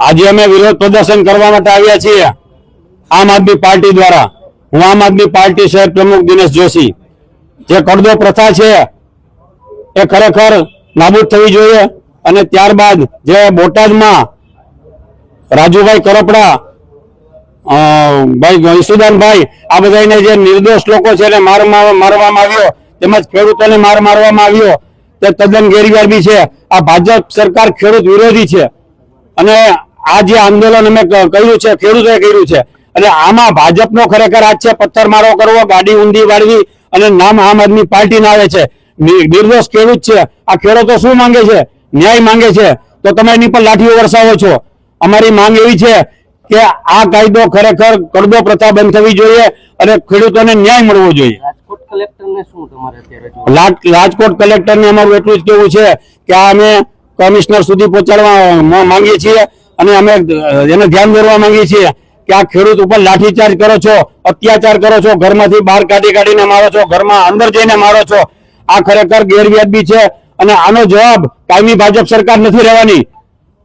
આજે અમે વિરોધ પ્રદર્શન કરવા માટે આવ્યા છીએ. આમ આદમી પાર્ટી દ્વારા. હું આમ આદમી પાર્ટી શહેર પ્રમુખ દિનેશ જોશી. જે કડદો પ્રથા છે, એ ખરેખર નાબૂદ થવી જોઈએ અને ત્યારબાદ જે બોટાદમાં રાજુભાઈ કરપડા ભાઈ ઈસુદાનભાઈ આ બધાને જે નિર્દોષ લોકો છે એને માર- મારવામાં આવ્યો. તેમજ ખેડૂતોને માર મારવામાં આવ્યો. તે તદ્દન ગેરવાજબી છે. આ ભાજપ સરકાર ખેડૂત વિરોધી છે. અને આ જે આંદોલન અમે કર્યું છે, ખેડૂતોએ કર્યું છે. અને આમાં ભાજપનો ખરેખર આજ છે, પથ્થરમારો કરવો, ગાડી ઊંધી વાળવી અને નામ આમ આદમી પાર્ટી આવે છે. નિર્દોષ ખેડૂત છે. આ ખેડૂતો શું માંગે છે? ન્યાય માંગે છે. તો તમે એની પર લાઠીઓ વરસાવો છો. અમારી માંગ એવી છે કે આ કાયદો ખરેખર કડદો પ્રથા બંધ થવી જોઈએ અને ખેડૂતોને ન્યાય મળવો જોઈએ. કલેક્ટરને શું તમારે કલેક્ટરને અમારું એટલું જ કેવું છે કે આ અમે કમિશનર સુધી પહોંચાડવા માંગીએ છીએ અને અમે એને ધ્યાન દોરવા માંગીએ છીએ કે આ ખેડૂત ઉપર લાઠીચાર્જ કરો છો, અત્યાચાર કરો છો, ઘરમાંથી બહાર કાઢી કાઢીને મારો છો, ઘરમાં અંદર જઈને મારો છો. આ ખરેખર ગેરવ્યાજબી છે અને આનો જવાબ કાયમી ભાજપ સરકાર નથી રહેવાની.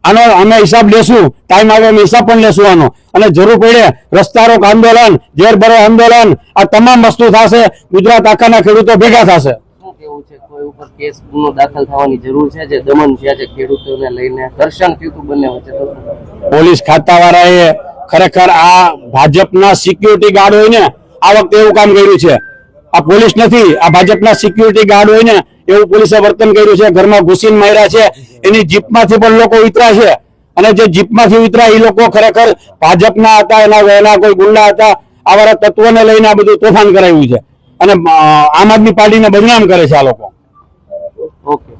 આનો અમે હિસાબ લેશું ટાઈમ આવે અમે હિસાબ પણ લેશું આનો. અને જરૂર પડે રસ્તા રોક આંદોલન ઝેર ભરો આંદોલન આ તમામ વસ્તુ થશે ગુજરાત આખાના ખેડૂતો ભેગા થશે. શું કેવું છે? કોઈ ઉપર કેસ ગુનો દાખલ થવાની જરૂર છે? જે દમન થયા છે ખેડૂતોને લઈને દર્શન થયું બંને વચ્ચે પોલીસ ખાતાવાળાએ ખરેખર આ ભાજપના સિક્યુરિટી ગાર્ડ હોય ને આ વખતે એવું કામ કર્યું છે. આ પોલીસ નથી આ ભાજપના સિક્યુરિટી ગાર્ડ હોય ને એવું પોલીસે વર્તન કર્યું છે, ઘરમાં ઘૂસીને માર્યા છે, એની જીપમાંથી પણ લોકો ઉતરા છે. અને જે જીપમાંથી ઉતરા એ લોકો ખરેખર ભાજપના હતા, એના વહેલા કોઈ ગુંડા હતા આવા તત્વોને લઈને આ બધું તોફાન કરાવ્યું છે. અને આમ આદમી પાર્ટીને બદનામ કરે છે આ લોકો. ઓકે.